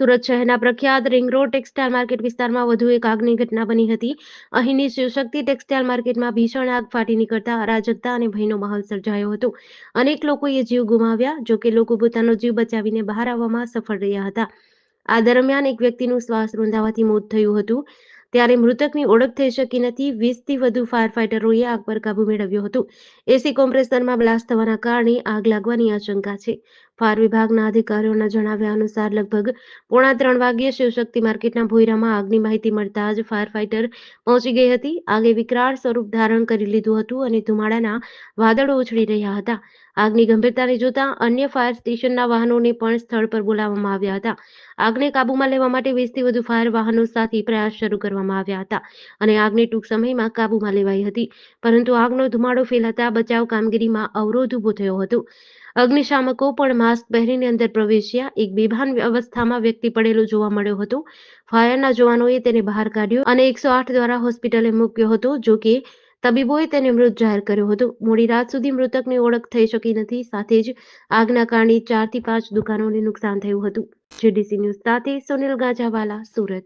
સુરત શહેરના પ્રખ્યાત ring road textile market વિસ્તારમાં વધુ એક આગની ઘટના બની હતી. અહીંની શિવશક્તિ ટેક્સટાઇલ માર્કેટમાં ભીષણ આગ ફાટી નીકળતા અરાજકતા અને ભયનો માહોલ સર્જાયો હતો. અનેક લોકોએ જીવ ગુમાવ્યા, જો લોકો પોતાનો જીવ બચાવીને બહાર આવવામાં સફળ રહ્યા હતા. આ દરમિયાન એક વ્યક્તિનું શ્વાસ રૂંધાવાથી મોત થયું હતું. ત્યારે મૃતકની ઓળખ થઈ શકી નથી. વીસથી વધુ ફાયર ફાઇટરોએ આગ પર કાબુ મેળવ્યો હતો. એસી કોમ્પ્રેસરમાં બ્લાસ્ટ થવાના કારણે આગ લાગવાની આશંકા છે. ફાયર વિભાગના અધિકારીઓના જણાવ્યા અનુસાર લગભગ પોણા ત્રણ વાગ્યે શિવશક્તિ માર્કેટના ભોયરામાં આગની માહિતી મળતા જ ફાયર ફાઇટર પહોંચી ગઈ હતી. આગે વિકરાળ સ્વરૂપ ધારણ કરી લીધું હતું અને ધુમાડાના વાદળો ઉછળી રહ્યા હતા. આગની ગંભીરતાને જોતા અન્ય ફાયર સ્ટેશનના વાહનોને પણ સ્થળ પર બોલાવવામાં આવ્યા હતા. આગને કાબૂમાં લેવા માટે વીસથી વધુ ફાયર વાહનો સાથે પ્રયાસ શરૂ કરવામાં આવ્યા હતા અને આગને ટૂંક સમયમાં કાબૂમાં લેવાઈ હતી. પરંતુ આગનો ધુમાડો ફેલાતા બચાવ કામગીરીમાં અવરોધ ઊભો થયો હતો. અગ્નિશામકો પણ માસ્ક પહેરીને અંદર પ્રવેશ્યા. એક બેભાન અવસ્થામાં વ્યક્તિ પડેલો જોવા મળ્યો હતો. ફાયરના જવાનોએ તેને બહાર કાઢ્યો અને એકસો આઠ દ્વારા હોસ્પિટલે મૂક્યો હતો, જો કે તબીબોએ તેને મૃત જાહેર કર્યો હતો. મોડી રાત સુધી મૃતકની ઓળખ થઈ શકી નથી. સાથે જ આગના કારણે ચારથી પાંચ દુકાનોને નુકસાન થયું હતું. જીડીસી ન્યૂઝ સાથે સુનિલ ગાજાવાલા, સુરત.